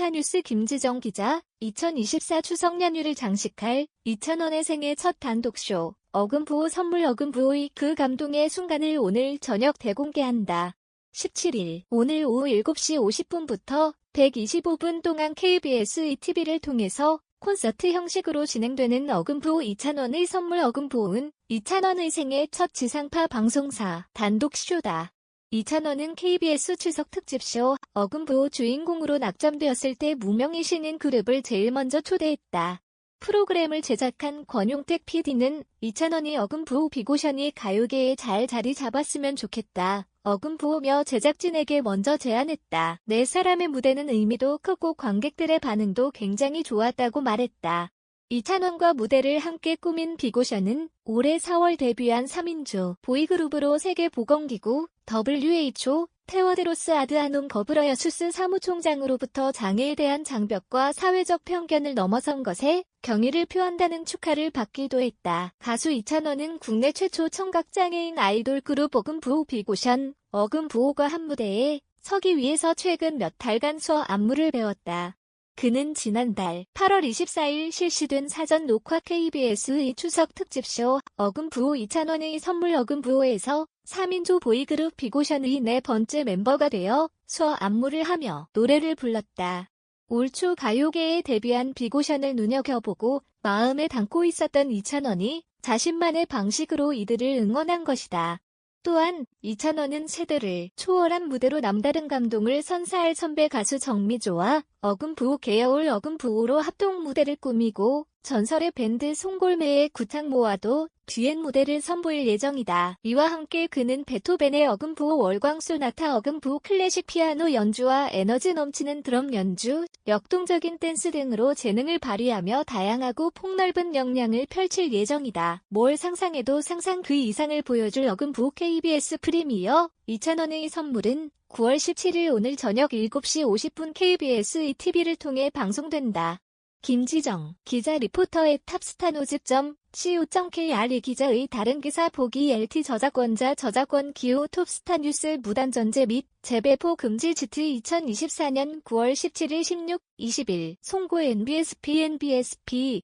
톱스타뉴스 김지정 기자, 2024 추석 연휴를 장식할 이찬원의 생애 첫 단독쇼, 어금부호 선물 어금부호의 그 감동의 순간을 오늘 저녁 대공개한다. 17일, 오늘 오후 7시 50분부터 125분 동안 KBS ETV를 통해서 콘서트 형식으로 진행되는 어금부호 이찬원의 선물 어금부호는 이찬원의 생애 첫 지상파 방송사 단독쇼다. 이찬원은 KBS 추석 특집쇼 어금부호 주인공으로 낙점되었을 때 무명이 신인 그룹을 제일 먼저 초대했다. 프로그램을 제작한 권용택 PD는 이찬원이 어금부호 비고션이 가요계에 잘 자리 잡았으면 좋겠다. 어금부호며 제작진에게 먼저 제안했다. 네 사람의 무대는 의미도 크고 관객들의 반응도 굉장히 좋았다고 말했다. 이찬원과 무대를 함께 꾸민 비고션은 올해 4월 데뷔한 3인조 보이그룹으로 세계보건기구 WHO 테워드로스 아드아놈 거브러여 수스 사무총장으로부터 장애에 대한 장벽과 사회적 편견을 넘어선 것에 경의를 표한다는 축하를 받기도 했다. 가수 이찬원은 국내 최초 청각장애인 아이돌 그룹 어금부호 비고션 어금부호가 한 무대에 서기 위해서 최근 몇 달간 수어 안무를 배웠다. 그는 지난달 8월 24일 실시된 사전 녹화 KBS의 추석 특집쇼 어금부호 이찬원의 선물 어금부호에서 3인조 보이그룹 비고션의 네 번째 멤버가 되어 수어 안무를 하며 노래를 불렀다. 올 초 가요계에 데뷔한 비고션을 눈여겨보고 마음에 담고 있었던 이찬원이 자신만의 방식으로 이들을 응원한 것이다. 또한 이찬원은 세대를 초월한 무대로 남다른 감동을 선사할 선배 가수 정미조와 어금부호 개여울 어금부호로 합동 무대를 꾸미고 전설의 밴드 송골매의 구창모와도 듀엣 무대를 선보일 예정이다. 이와 함께 그는 베토벤의 어금부호 월광소나타 어금부호 클래식 피아노 연주와 에너지 넘치는 드럼 연주, 역동적인 댄스 등으로 재능을 발휘하며 다양하고 폭넓은 역량을 펼칠 예정이다. 뭘 상상해도 상상 그 이상을 보여줄 어금부호 KBS 프리미어 2,000원의 선물은 9월 17일 오늘 저녁 7시 50분 KBS ETV를 통해 방송된다. 김지정, 기자 리포터의 탑스타노즈점 co.kr 이 기자의 다른 기사 보기 LT 저작권자 저작권 기호 톱스타 뉴스 무단 전제 및 재배포 금지 지트 2024년 9월 17일 16, 20일. 송고 NBSP NBSP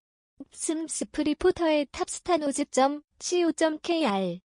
슴스프 리포터의 탑스타노즈점 co.kr